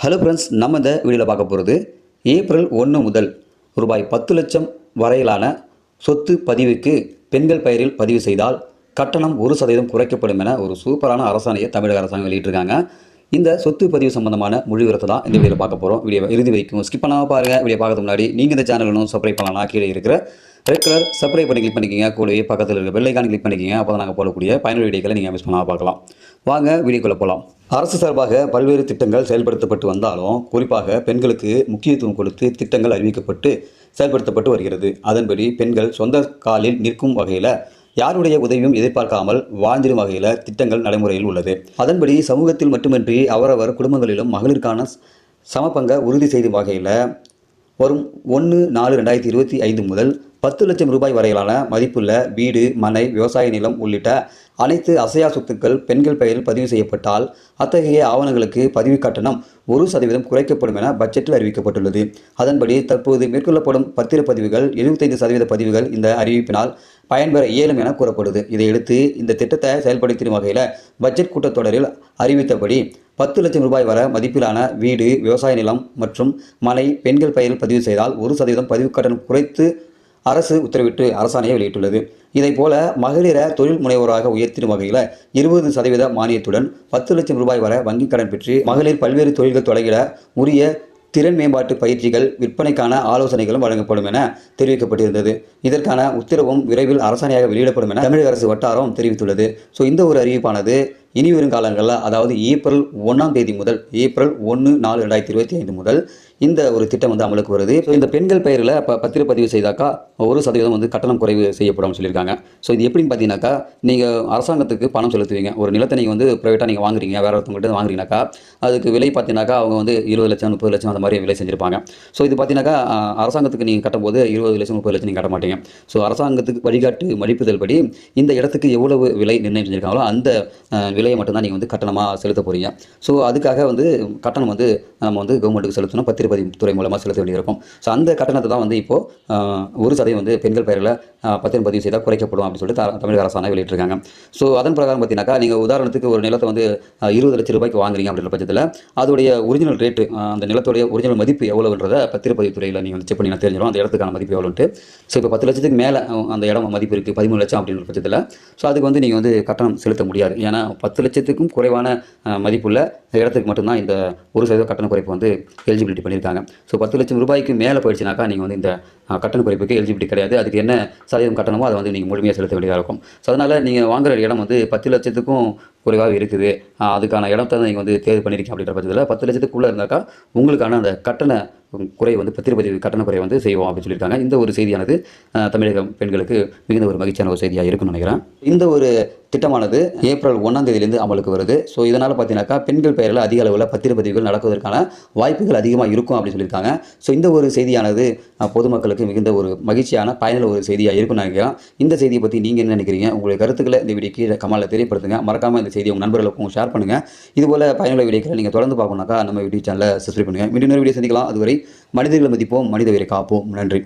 Hello friends நம்ம இந்த வீடியோவில் பார்க்க போகிறது ஏப்ரல் ஒன்று முதல் ரூபாய் பத்து லட்சம் வரையிலான சொத்து பதிவுக்கு பெண்கள் பெயரில் பதிவு செய்தால் கட்டணம் ஒரு சதவீதம் குறைக்கப்படும் என ஒரு சூப்பரான அரசாணையை தமிழக அரசாங்கம் வெளியிட்டிருக்காங்க. இந்த சொத்து பதிவு சம்பந்தமான முழு விவரத்தை தான் இந்த வீடியோ பார்க்க போகிறோம் வீடியோ இறுதி வரைக்கும் ஸ்கிப் பண்ணாமல் பாருங்கள் வீடியோ பார்க்கறதுக்கு முன்னாடி நீங்கள் இந்த சேனல் சப்ரை சப்ஸ்கிரைப் பண்ணலாம் கீழே இருக்கிற ரெட் கலர் சப்ஸ்கிரைப் பண்ணி கிளிக் பண்ணிக்கிங்க. கூடவே பக்கத்தில் இருக்கிற பெல்லைக்கான் கிளிக் பண்ணிக்கிங்க. அப்போ தான் நாங்கள் போடக்கூடிய பயனுள்ள வீடியோக்களை நீங்கள் மிஸ் பண்ணாமல் பார்க்கலாம். வாங்க வீடியோக்குள்ளே போகலாம் அரசு சார்பாக பல்வேறு திட்டங்கள் செயல்படுத்தப்பட்டு வந்தாலும் குறிப்பாக பெண்களுக்கு முக்கியத்துவம் கொடுத்து திட்டங்கள் அறிவிக்கப்பட்டு செயல்படுத்தப்பட்டு வருகிறது. அதன்படி பெண்கள் சொந்த காலில் நிற்கும் வகையில் யாருடைய உதவியும் எதிர்பார்க்காமல் வாழ்ந்திடும் வகையில் திட்டங்கள் நடைமுறையில் உள்ளது. அதன்படி சமூகத்தில் மட்டுமின்றி அவரவர் குடும்பங்களிலும் மகளிருக்கான சமபங்க உறுதி செய்யும் வகையில் வரும் ஒன்று நாலு ரெண்டாயிரத்தி இருபத்தி ஐந்து முதல் பத்து லட்சம் ரூபாய் வரையிலான மதிப்புள்ள வீடு மனை விவசாய நிலம் உள்ளிட்ட அனைத்து அசையா சொத்துக்கள் பெண்கள் பெயரில் பதிவு செய்யப்பட்டால் அத்தகைய ஆவணங்களுக்கு பதிவு கட்டணம் ஒரு சதவீதம் குறைக்கப்படும் என பட்ஜெட்டில் அறிவிக்கப்பட்டுள்ளது. அதன்படி தற்போது மேற்கொள்ளப்படும் பத்திரப்பதிவுகள் எழுபத்தைந்து சதவீத பதிவுகள் இந்த அறிவிப்பினால் பயன்பெற இயலும் என கூறப்படுது. இதையடுத்து இந்த திட்டத்தை செயல்படுத்தும் வகையில் பட்ஜெட் கூட்டத்தொடரில் அறிவித்தபடி பத்து லட்சம் ரூபாய் வர மதிப்பிலான வீடு விவசாய நிலம் மற்றும் மனை பெண்கள் பெயரில் பதிவு செய்தால் ஒரு சதவீதம் பதிவு கட்டணம் குறைத்து அரசு உத்தரவிட்டு அரசாணையை வெளியிட்டுள்ளது. இதைப்போல மகளிர தொழில் முனைவோராக உயர்த்திடும் வகையில் இருபது சதவீத மானியத்துடன் பத்து லட்சம் ரூபாய் வரை வங்கிக் கடன் பெற்று மகளிர் பல்வேறு தொழில்கள் தொடங்கிட உரிய திறன் மேம்பாட்டு பயிற்சிகள் விற்பனைக்கான ஆலோசனைகளும் வழங்கப்படும் என தெரிவிக்கப்பட்டிருந்தது. இதற்கான உத்தரவும் விரைவில் அரசாணையாக வெளியிடப்படும் என தமிழக அரசு வட்டாரம் தெரிவித்துள்ளது. ஸோ இந்த ஒரு அறிவிப்பானது இனி வரும் காலங்களில் அதாவது ஏப்ரல் ஒன்றாம் தேதி முதல் ஏப்ரல் ஒன்று நாலு ரெண்டாயிரத்தி இருபத்தி ஐந்து முதல் இந்த ஒரு திட்டம் வந்து அமலுக்கு வருது. ஸோ இந்த பெண்கள் பெயரில் இப்போ பத்திரப்பதிவு செய்தாக்கா ஒரு சதவீதம் வந்து கட்டணம் குறைவு செய்யப்படும் சொல்லியிருக்காங்க. ஸோ இது எப்படின்னு பார்த்தீங்கன்னாக்கா நீங்கள் அரசாங்கத்துக்கு பணம் செலுத்துவீங்க. ஒரு நிலத்தை நீங்கள் வந்து ப்ரைவேட்டாக நீங்கள் வாங்குறீங்க வேற ஒருத்தவங்கள்ட்ட வாங்குறீங்கனாக்கா அதுக்கு விலை பார்த்தீங்கன்னாக்கா அவங்க வந்து இருபது லட்சம் முப்பது லட்சம் அந்த மாதிரி விலை செஞ்சிருப்பாங்க. ஸோ இது பார்த்தீங்கன்னாக்கா அரசாங்கத்துக்கு நீங்கள் கட்டும்போது இருபது லட்சம் முப்பது லட்சம் நீங்கள் கட்ட மாட்டீங்க. ஸோ அரசாங்கத்துக்கு வழிகாட்டு மதிப்புதல் படி இந்த இடத்துக்கு எவ்வளவு விலை நிர்ணயம் செஞ்சிருக்காங்களோ அந்த விலையை மட்டும்தான் நீங்கள் வந்து கட்டணமாக செலுத்த போகிறீங்க ஸோ அதுக்காக வந்து கட்டணம் வந்து நம்ம வந்து கவர்மெண்ட்டுக்கு செலுத்தணும் திருப்பதி துறை மூலமாக செலுத்த வேண்டியிருக்கும். ஸோ அந்த கட்டணத்தை தான் வந்து இப்போது ஒரு சதவீதம் வந்து பெண்கள் பெயரில் பத்திரம் பதிவு செய்தால் குறைக்கப்படும் அப்படின்னு சொல்லிட்டு தமிழக அரசாணை வெளியிட்டிருக்காங்க. ஸோ அதன் பிரகாரம் பார்த்தீங்கன்னாக்கா நீங்கள் உதாரணத்துக்கு ஒரு நிலத்தை வந்து இருபது லட்சம் ரூபாய்க்கு வாங்குறீங்க அப்படின்ற பட்சத்தில் அதோடைய ஒரிஜினல் ரேட்டு அந்த நிலத்துடைய ஒரிஜினல் மதிப்பு எவ்வளோன்றதை பத்திரப்பதிவு துறையில் நீங்கள் வந்து செக் பண்ணி தெரிஞ்சிடும் அந்த இடத்துக்கான மதிப்பு எவ்வளோன்ட்டு ஸோ இப்போ பத்து லட்சத்துக்கு மேலே அந்த இடம் மதிப்பு இருக்குது பதிமூணு லட்சம் அப்படின்ற பட்சத்தில். ஸோ அதுக்கு வந்து நீங்கள் வந்து கட்டணம் செலுத்த முடியாது. ஏன்னா பத்து லட்சத்துக்கும் குறைவான மதிப்புள்ள இடத்துக்கு மட்டும்தான் இந்த ஒரு சதவீத கட்டண குறைப்பு வந்து எலிஜிபிலிட்டி பண்ணி பண்ணியிருக்காங்க. ஸோ பத்து லட்சம் ரூபாய்க்கு மேலே போயிடுச்சுனாக்கா நீங்கள் வந்து இந்த கட்டண குறைப்புக்கு எலிஜிபிலிட்டி கிடையாது. அதுக்கு என்ன சதவீதம் கட்டணமோ அதை வந்து நீங்கள் முழுமையாக செலுத்த வேண்டியதாக இருக்கும். ஸோ அதனால் நீங்கள் வாங்குகிற இடம் வந்து பத்து லட்சத்துக்கும் குறைவாக இருக்குது. அதுக்கான இடத்த நீங்கள் வந்து தேர்வு பண்ணியிருக்கீங்க அப்படின்ற பட்சத்தில் பத்து லட்சத்துக்குள்ளே இருந்தாக்கா உங்களுக்கான அந்த கட்டண குறை வந்து பத்திரப்பதிவு கட்டண குறை வந்து செய்வோம் அப்படின்னு சொல்லியிருக்காங்க. இந்த ஒரு செய்தியானது தமிழக பெண்களுக்கு மிகுந்த ஒரு மகிழ்ச்சியான ஒரு செய்தியாக இருக்கும்னு நினைக்கிறேன். இந்த ஒரு திட்டமானது ஏப்ரல் ஒன்றாம் தேதியிலிருந்து அமலுக்கு வருது. ஸோ இதனால் பார்த்தீங்கன்னாக்கா பெண்கள் பெயரில் அதிக அளவில் பத்திரப்பதிவுகள் நடக்குவதற்கான வாய்ப்புகள் அதிகமாக இருக்கும் அப்படின்னு சொல்லியிருக்காங்க. ஸோ இந்த ஒரு செய்தியானது பொதுமக்களுக்கு மிகுந்த ஒரு மகிழ்ச்சியான பயனுள்ள ஒரு செய்தியாக இருக்கும்னு நினைக்கிறேன். இந்த செய்தியை பற்றி நீங்கள் என்ன நினைக்கிறீங்க? உங்களுடைய கருத்துக்களை இந்த வீடியோ கீழே கமலில் தெரியப்படுத்துங்க. மறக்காமல் இந்த செய்தியை உங்கள் நண்பர்களுக்கும் ஷேர் பண்ணுங்கள் இதுபோல் பயனுள்ள வீடியோக்களை நீங்கள் தொடர்ந்து பார்க்கணுனாக்கா நம்ம யூடியூப் சேனலை சப்ஸ்கிரைப் பண்ணுங்கள் மீண்டும் வீடியோ சந்திக்கலாம். அதுவரை மனிதர்களை மதிப்போம் மனித உயிரை காப்போம். நன்றி.